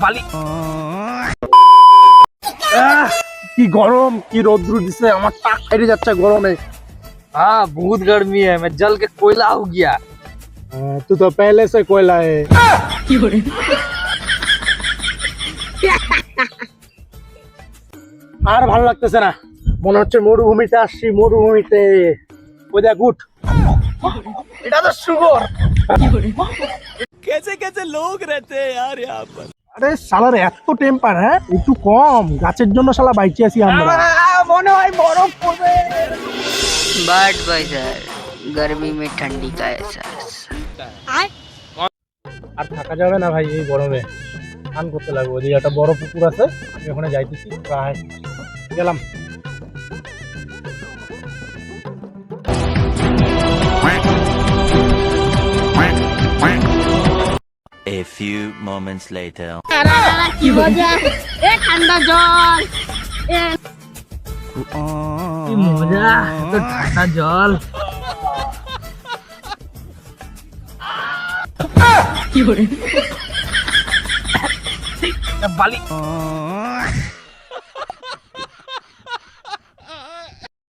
বালি আহ, কি গরম কি রৌদ্র দিছে আমার টাক ফেটে যাচ্ছে গরমে हाँ बहुत गर्मी है मैं जल के कोयला हो गया हाँ, तू तो पहले से कोयला है আর ভালো লাগতেছে না মনে হচ্ছে মরুভূমিতে আসছি মরুভূমিতে ওই দেখ উঠ এটা তো শুভর আরে শালার এত টেম্পার হ্যাঁ একটু কম গাছের জন্য শালা বাইচে আছি আমরা মনে হয় বরফ পড়বে बट बाजार गर्मी में ठंडी का एहसास আর থাকা যাবে না ভাই এই গরমে স্নান করতে লাগবে ওদিকে একটা বড় পুকুর আছে আমি ওখানে যাইতেছি প্রায় গেলাম A few moments later. কি মজা? এ ঠান্ডা জল কি মজা? তো ঠান্ডা জল বালি।